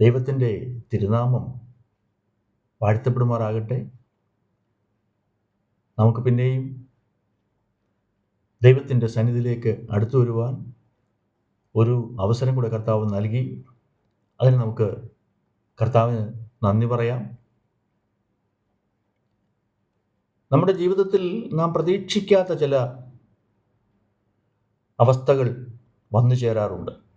ദൈവത്തിന്റെ തിരുനാമം വാഴ്ത്തപ്പെടുമാറാകട്ടെ. നമുക്ക് പിന്നെയും ദൈവത്തിന്റെ സന്നിധിയിലേക്ക് അടുത്തു വരുവാൻ ഒരു അവസരം കൂടെ കർത്താവ് നൽകി. അതിന് നമുക്ക് കർത്താവിന് നന്ദി പറയാം. നമ്മുടെ ജീവിതത്തിൽ നാം പ്രതീക്ഷിക്കാത്ത ചില അവസ്ഥകൾ വന്നു ചേരാറുണ്ട്.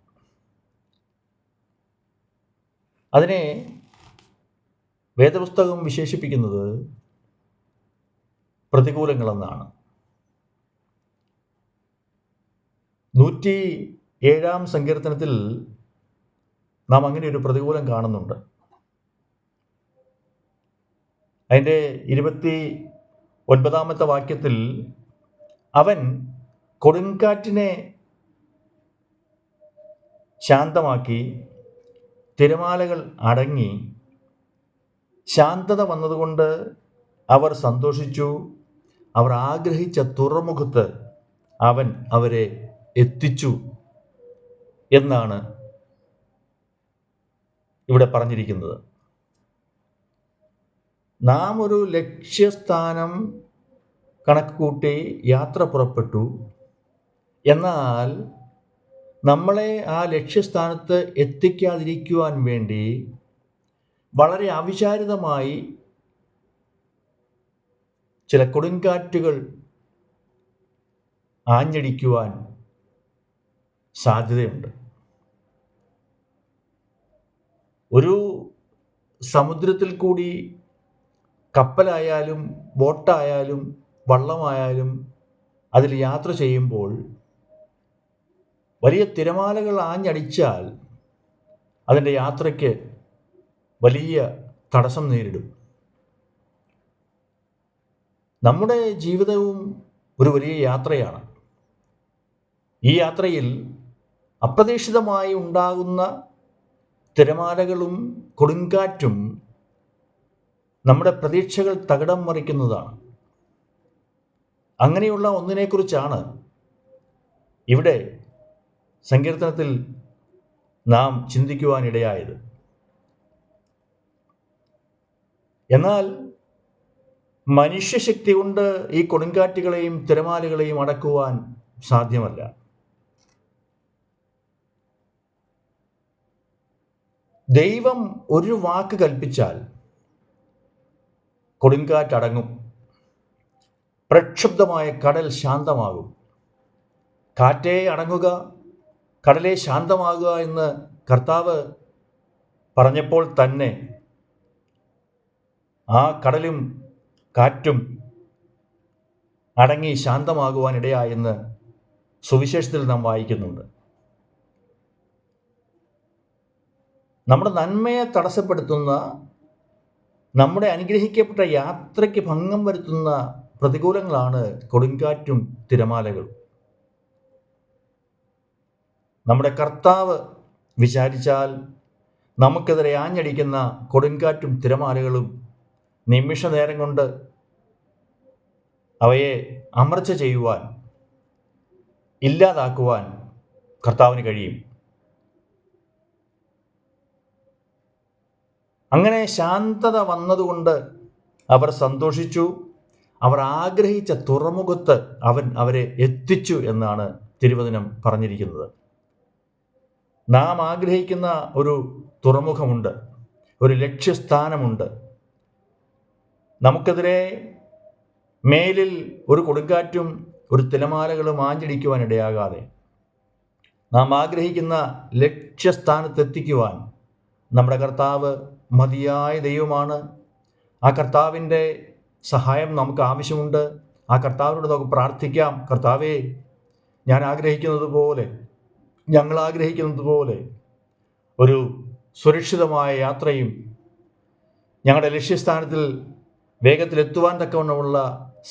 അതിനെ വേദപുസ്തകം വിശേഷിപ്പിക്കുന്നത് പ്രതികൂലങ്ങളെന്നാണ്. നൂറ്റി ഏഴാം സങ്കീർത്തനത്തിൽ നാം അങ്ങനെ ഒരു പ്രതികൂലം കാണുന്നുണ്ട്. അതിന്റെ ഇരുപത്തി ഒൻപതാമത്തെ വാക്യത്തിൽ അവൻ കൊടുങ്കാറ്റിനെ ശാന്തമാക്കി തിരമാലകൾ അടങ്ങി ശാന്തത വന്നതുകൊണ്ട് അവർ സന്തോഷിച്ചു. അവർ ആഗ്രഹിച്ച തുറമുഖത്ത് അവൻ അവരെ എത്തിച്ചു എന്നാണ് ഇവിടെ പറഞ്ഞിരിക്കുന്നത്. നാം ഒരു ലക്ഷ്യസ്ഥാനം കണക്ക് കൂട്ടി യാത്ര പുറപ്പെട്ടു. എന്നാൽ നമ്മളെ ആ ലക്ഷ്യസ്ഥാനത്ത് എത്തിക്കാതിരിക്കുവാൻ വേണ്ടി വളരെ അവിചാരിതമായി ചില കൊടുങ്കാറ്റുകൾ ആഞ്ഞടിക്കുവാൻ സാധ്യതയുണ്ട്. ഒരു സമുദ്രത്തിൽ കൂടി കപ്പലായാലും ബോട്ടായാലും വള്ളമായാലും അതിൽ യാത്ര ചെയ്യുമ്പോൾ വലിയ തിരമാലകൾ ആഞ്ഞടിച്ചാൽ അതിന്റെ യാത്രയ്ക്ക് വലിയ തടസ്സം നേരിടും. നമ്മുടെ ജീവിതവും ഒരു വലിയ യാത്രയാണ്. ഈ യാത്രയിൽ അപ്രതീക്ഷിതമായി ഉണ്ടാകുന്ന തിരമാലകളും കൊടുങ്കാറ്റും നമ്മുടെ പ്രതീക്ഷകൾ തകിടം മറിക്കുന്നതാണ്. അങ്ങനെയുള്ള ഒന്നിനെക്കുറിച്ചാണ് ഇവിടെ സങ്കീർത്തനത്തിൽ നാം ചിന്തിക്കുവാനിടയായത്. എന്നാൽ മനുഷ്യശക്തി കൊണ്ട് ഈ കൊടുങ്കാറ്റുകളെയും തിരമാലകളെയും അടക്കുവാൻ സാധ്യമല്ല. ദൈവം ഒരു വാക്ക് കൽപ്പിച്ചാൽ കൊടുങ്കാറ്റടങ്ങും. പ്രക്ഷുബ്ധമായ കടൽ ശാന്തമാകും. കാറ്റേ അടങ്ങുക കടലെ ശാന്തമാകുക എന്ന് കർത്താവ് പറഞ്ഞപ്പോൾ തന്നെ ആ കടലും കാറ്റും അടങ്ങി ശാന്തമാകുവാനിടയായെന്ന് സുവിശേഷത്തിൽ നാം വായിക്കുന്നുണ്ട്. നമ്മുടെ നന്മയെ തടസ്സപ്പെടുത്തുന്ന നമ്മുടെ അനുഗ്രഹിക്കപ്പെട്ട യാത്രയ്ക്ക് ഭംഗം വരുത്തുന്ന പ്രതികൂലങ്ങളാണ് കൊടുങ്കാറ്റും തിരമാലകളും. നമ്മുടെ കർത്താവ് വിചാരിച്ചാൽ നമുക്കെതിരെ ആഞ്ഞടിക്കുന്ന കൊടുങ്കാറ്റും തിരമാലകളും നിമിഷ നേരം കൊണ്ട് അവയെ അമർച്ച ചെയ്യുവാൻ ഇല്ലാതാക്കുവാൻ കർത്താവിന് കഴിയും. അങ്ങനെ ശാന്തത വന്നതുകൊണ്ട് അവർ സന്തോഷിച്ചു. അവർ ആഗ്രഹിച്ച തുറമുഖത്ത് അവൻ അവരെ എത്തിച്ചു എന്നാണ് തിരുവചനം പറഞ്ഞിരിക്കുന്നത്. നാം ആഗ്രഹിക്കുന്ന ഒരു തുറമുഖമുണ്ട് ഒരു ലക്ഷ്യസ്ഥാനമുണ്ട്. നമുക്കെതിരെ മേലിൽ ഒരു കൊടുങ്കാറ്റും ഒരു തിലമാലകളും ആഞ്ഞടിക്കുവാൻ ഇടയാകാതെ നാം ആഗ്രഹിക്കുന്ന ലക്ഷ്യസ്ഥാനത്തെത്തിക്കുവാൻ നമ്മുടെ കർത്താവ് മതിയായ ദൈവമാണ്. ആ കർത്താവിന്റെ സഹായം നമുക്ക് ആവശ്യമുണ്ട്. ആ കർത്താവിനോട് നമുക്ക് പ്രാർത്ഥിക്കാം. കർത്താവേ ഞാൻ ആഗ്രഹിക്കുന്നത് പോലെ ഞങ്ങൾ ആഗ്രഹിക്കുന്നത് പോലെ ഒരു സുരക്ഷിതമായ യാത്രയും ഞങ്ങളുടെ ലക്ഷ്യസ്ഥാനത്തിൽ വേഗത്തിലെത്തുവാൻ തക്കവണ്ണമുള്ള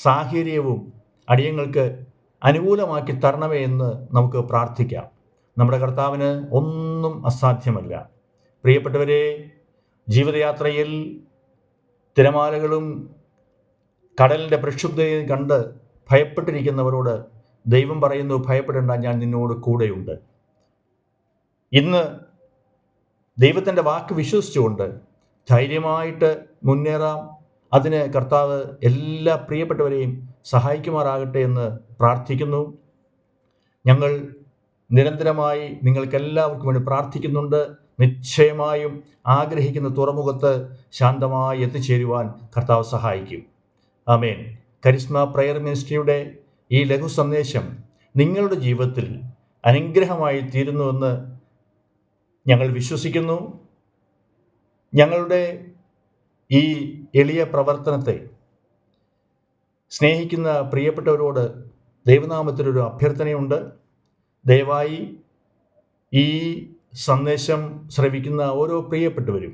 സാഹചര്യവും അടിയങ്ങൾക്ക് അനുകൂലമാക്കി തരണമേ എന്ന് നമുക്ക് പ്രാർത്ഥിക്കാം. നമ്മുടെ കർത്താവിന് ഒന്നും അസാധ്യമല്ല. പ്രിയപ്പെട്ടവരെ ജീവിതയാത്രയിൽ തിരമാലകളും കടലിന്റെ പ്രക്ഷുബ്ധതയും കണ്ട് ഭയപ്പെട്ടിരിക്കുന്നവരോട് ദൈവം പറയുന്നു ഭയപ്പെടേണ്ട ഞാൻ നിന്നോട് കൂടെയുണ്ട്. ഇന്ന് ദൈവത്തിന്റെ വാക്ക് വിശ്വസിച്ചുകൊണ്ട് ധൈര്യമായിട്ട് മുന്നേറാം. അതിന് കർത്താവ് എല്ലാ പ്രിയപ്പെട്ടവരെയും സഹായിക്കുമാറാകട്ടെ എന്ന് പ്രാർത്ഥിക്കുന്നു. ഞങ്ങൾ നിരന്തരമായി നിങ്ങൾക്കെല്ലാവർക്കും വേണ്ടി പ്രാർത്ഥിക്കുന്നുണ്ട്. നിശ്ചയമായും ആഗ്രഹിക്കുന്ന തുറമുഖത്ത് ശാന്തമായി എത്തിച്ചേരുവാൻ കർത്താവ് സഹായിക്കും. ആമേൻ. കരിസ്മ പ്രയർ മിനിസ്ട്രിയുടെ ഈ ലഘു സന്ദേശം നിങ്ങളുടെ ജീവിതത്തിൽ അനുഗ്രഹമായി തീരുന്നുവെന്ന് ഞങ്ങൾ വിശ്വസിക്കുന്നു. ഞങ്ങളുടെ ഈ എളിയ പ്രവർത്തനത്തെ സ്നേഹിക്കുന്ന പ്രിയപ്പെട്ടവരോട് ദൈവനാമത്തിലൊരു അഭ്യർത്ഥനയുണ്ട്. ദയവായി ഈ സന്ദേശം ശ്രവിക്കുന്ന ഓരോ പ്രിയപ്പെട്ടവരും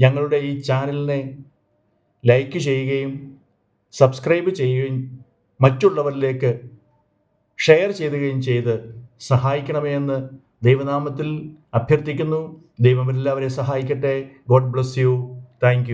ഞങ്ങളുടെ ഈ ചാനലിനെ ലൈക്ക് ചെയ്യുകയും സബ്സ്ക്രൈബ് ചെയ്യുകയും മറ്റുള്ളവരിലേക്ക് ഷെയർ ചെയ്യുകയും ചെയ്ത് സഹായിക്കണമേ എന്ന് ദൈവനാമത്തിൽ അഭ്യർത്ഥിക്കുന്നു. ദൈവം എല്ലാവരെയും സഹായിക്കട്ടെ. God bless you thank